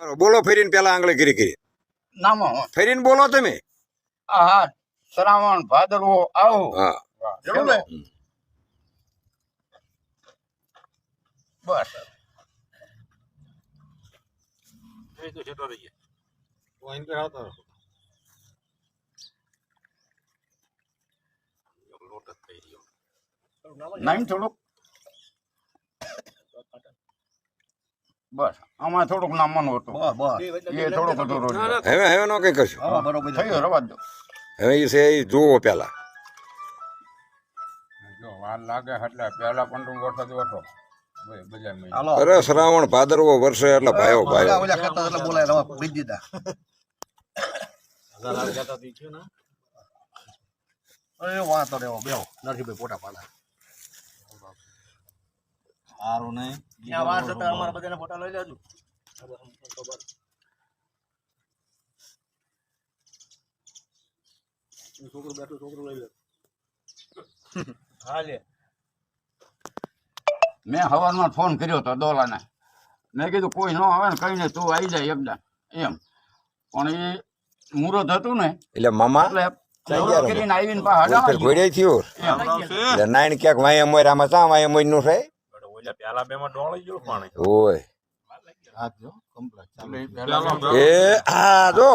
બોલો ફેરીને પેલા આંગળે કરી કરી નામો. ફેરીને બોલો તમે. આ શ્રાવણ ભાદરવો આવો. હા. ને? બસ. નામ થોડુંક. બસ આમાં થોડુંક નામવાનું હતું. એ થોડુંક હતું હવે હવે નો કઈ કશું થયું રવા દો હવે એ છે એ જુઓ પેલા જો વાર લાગે એટલે પહેલા પંદર વરસાદ મહિના અરે શ્રાવણ ભાદરવો વર્ષે એટલે ભાઈઓ ભાઈઓ મેં હવારમાં ફોન કર્યો હતો દોલાને. મેં કીધું કોઈ ન આવે ને કઈ ને તું આવી જાય એકદમ. એમ. પણ એ મુહૂર્ત હતું ને. એટલે મામા? એટલે કરીને આવીને પાછા ઘોડે થયો નાઈન ક્યાંક વાય મોર આમાં ચા વાય મોરનું થાય ઓય. એ હા જો.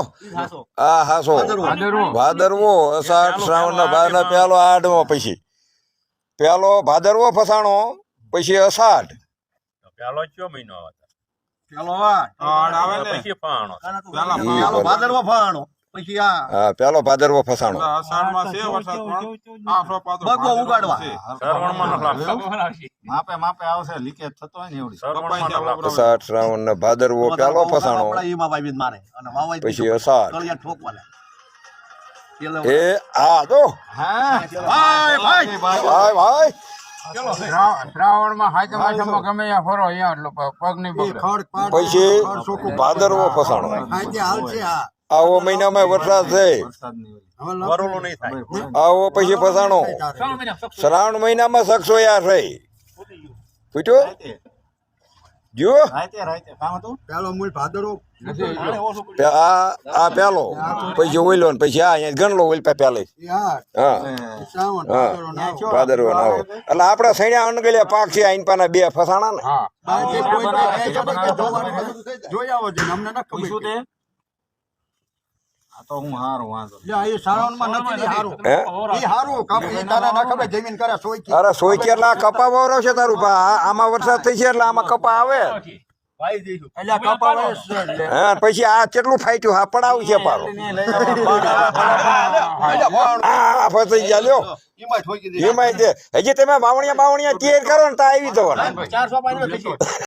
આ હાસો. ભાદરવો. ભાદરવો અષાઢ શ્રાવણ ના બાર પેલો આઠમો પછી. પેલો ભાદરવો ફસાણો પછી અષાઢ પેલો કયો મહિનો આવે? આવે ને? પછી પાણો પેલા ઈ પેલો બરાબર. પછી આ હા પેલો ભાદરવો ફસાણો. અષાઢમાં છે વરસાદ પણ. આઠો પાતો બગો ઉગાડવા. છે. સરવણમાં ન લાગતો માપે માપે આવશે લીકેજ થતો હોય ને એવડી. સરવણમાં ન લાગતો અષાઢ શ્રાવણ ને ભાદરવો પેલો ફસાણો. આપણા ઈમાં વાવી મારે. અને વાવાય પછી અષાઢ. કળિયા ઠોકવાના. પેલે એ આ જો ભાઈ ભાઈ. ભાઈ ભાઈ. શ્રાવણમાં હાઈકમ આઠમમાં ગમે ત્યાં ફરો અહીંયા એટલે પ- પગ નહીં બગડે પછી ભાદરવો ફસાણો. આજે હાલ છે આ. આવો મહિનામાં વરસાદ છે. આવો પછી ફસાણો શ્રાવણ મહિનામાં શકશો યાર છે. પૂછ્યો જો પેલો મૂળ ભાદરો પે- આ આ પેલો. પછી ઓઈલો ને પછી આ અહીંયા ગણલો ઓઈલ પે પેલે. હા. ભાદરવો એટલે આપડા સૈન્યા અનગલ્યા પાક છે આઈન પાના બે ફસાણા ને. હા એ નથી હારું. હારું. કાપી ના ખબર જમીન કરે. અરે કપા વાવરો છે તારું પા? આમાં વરસાદ થઈ છે એટલે આમાં કપા આવે? પછી આ કેટલું ફાટ્યું? હા પડાવું છે પારો આ ફસાઈ ગયા લ્યો. એમાં હજી તમે બાવણિયા બાવણિયા તૈયાર કરો ને તો આવી જવાનું.